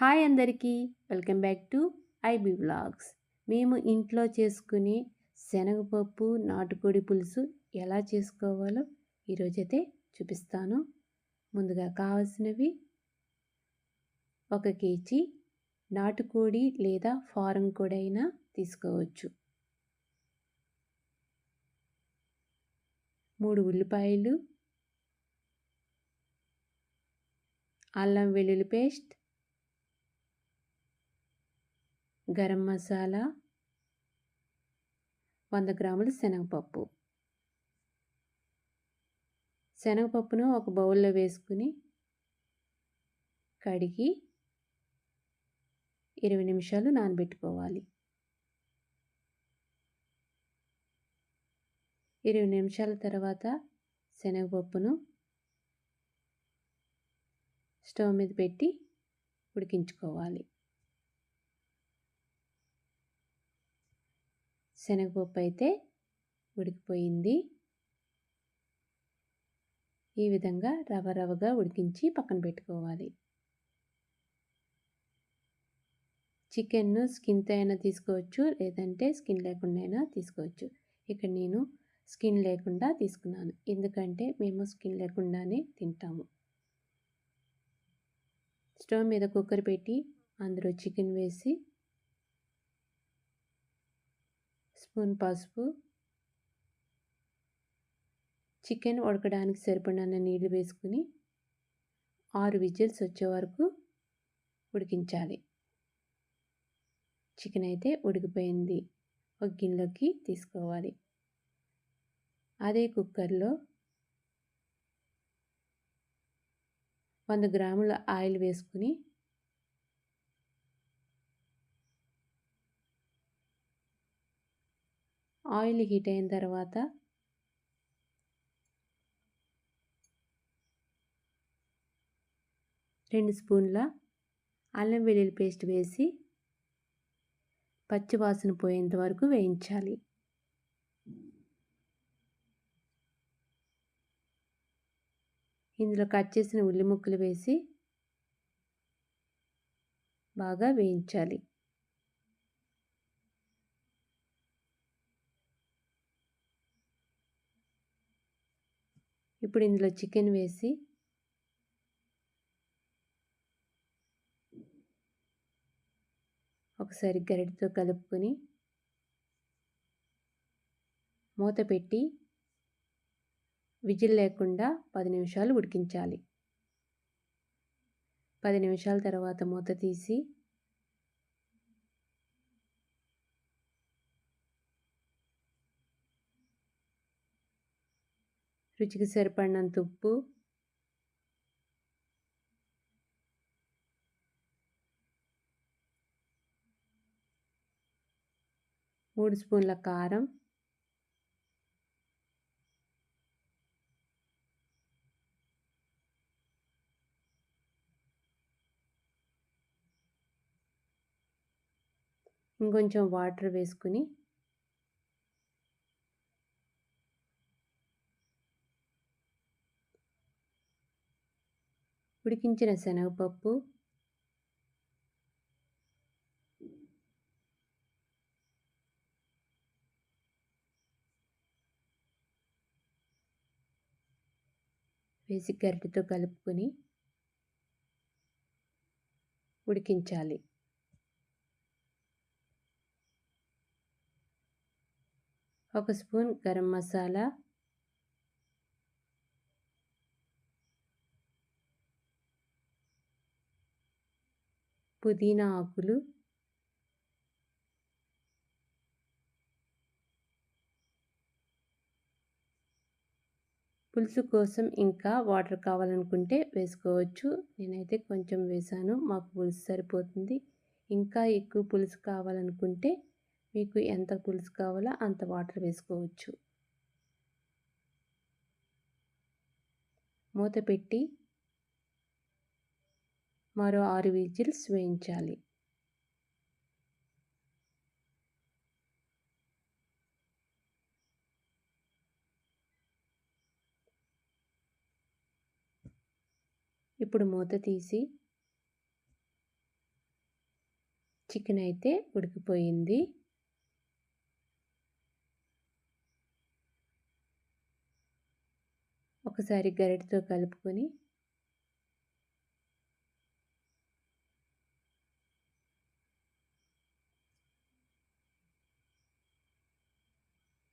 Hi అందరికీ welcome back to IB vlogs. మేము ఇంట్లో చేసుకునే శనగపప్పు నాటుకోడి పులుసు ఎలా చేసుకోవాలో ఈరోజైతే చూపిస్తాను. ముందుగా కావలసినవి ఒక కేజీ నాటుకోడి లేదా ఫారం కోడి అయినా తీసుకోవచ్చు. మూడు ఉల్లిపాయలు అల్లం వెల్లుల్లి పేస్ట్ గరం మసాలా వంద గ్రాములు శనగపప్పు. శనగపప్పును ఒక బౌల్లో వేసుకుని కడిగి ఇరవై నిమిషాలు నానబెట్టుకోవాలి. ఇరవై నిమిషాల తర్వాత శనగపప్పును స్టవ్ మీద పెట్టి ఉడికించుకోవాలి. శనగపప్పు అయితే ఉడికిపోయింది. ఈ విధంగా రవ రవగా ఉడికించి పక్కన పెట్టుకోవాలి. చికెన్ను స్కిన్తో అయినా తీసుకోవచ్చు లేదంటే స్కిన్ లేకుండా అయినా తీసుకోవచ్చు. ఇక్కడ నేను స్కిన్ లేకుండా తీసుకున్నాను. ఎందుకంటే మేము స్కిన్ లేకుండానే తింటాము. స్టవ్ మీద కుక్కర్ పెట్టి అందులో చికెన్ వేసి స్పూన్ పసుపు. చికెన్ ఉడకడానికి సరిపడిన నీళ్ళు వేసుకుని ఆరు విజిల్స్ వచ్చే వరకు ఉడికించాలి. చికెన్ అయితే ఉడికిపోయింది. ఒక గిన్నెలోకి తీసుకోవాలి. అదే కుక్కర్లో వంద గ్రాముల ఆయిల్ వేసుకుని ఆయిల్ హీట్ అయిన తర్వాత రెండు స్పూన్ల అల్లం వెల్లుల్లి పేస్ట్ వేసి పచ్చివాసన పోయేంత వరకు వేయించాలి. ఇందులో కట్ చేసిన ఉల్లి ముక్కలు వేసి బాగా వేయించాలి. ఇప్పుడు ఇందులో చికెన్ వేసి ఒకసారి గరిటతో కలుపుకొని మూత పెట్టి విజిల్ లేకుండా పది నిమిషాలు ఉడికించాలి. పది నిమిషాల తర్వాత మూత తీసి రుచికి సరిపడినంత ఉప్పు. మూడు స్పూన్ల కారం. ఇంకొంచెం వాటర్ వేసుకుని ఉడికించిన శనగపప్పు. వేసి గరిటెతో కలుపుకొని ఉడికించాలి. ఒక స్పూన్ గరం మసాలా పుదీనా ఆకులు పులుసు కోసం ఇంకా వాటర్ కావాలనుకుంటే వేసుకోవచ్చు. నేనైతే కొంచెం వేసాను మాకు పులుసు సరిపోతుంది. ఇంకా ఎక్కువ పులుసు కావాలనుకుంటే మీకు ఎంత పులుసు కావాలో అంత వాటర్ వేసుకోవచ్చు. మూత పెట్టి మరో ఆరు విజిల్స్ వేయించాలి. ఇప్పుడు మూత తీసి చికెన్ అయితే ఉడికిపోయింది. ఒకసారి గరిటతో కలుపుకొని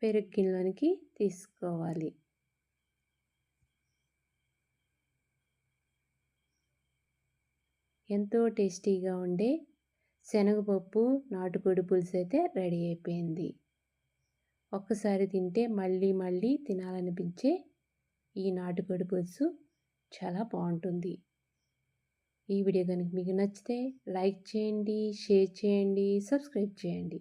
పెరుగు గిన్నెలోనికి తీసుకోవాలి. ఎంతో టేస్టీగా ఉండే శనగపప్పు నాటుకోడి పులుసు అయితే రెడీ అయిపోయింది. ఒక్కసారి తింటే మళ్ళీ మళ్ళీ తినాలనిపించే ఈ నాటుకోడి పులుసు చాలా బాగుంటుంది. ఈ వీడియో కనుక మీకు నచ్చితే లైక్ చేయండి షేర్ చేయండి సబ్స్క్రైబ్ చేయండి.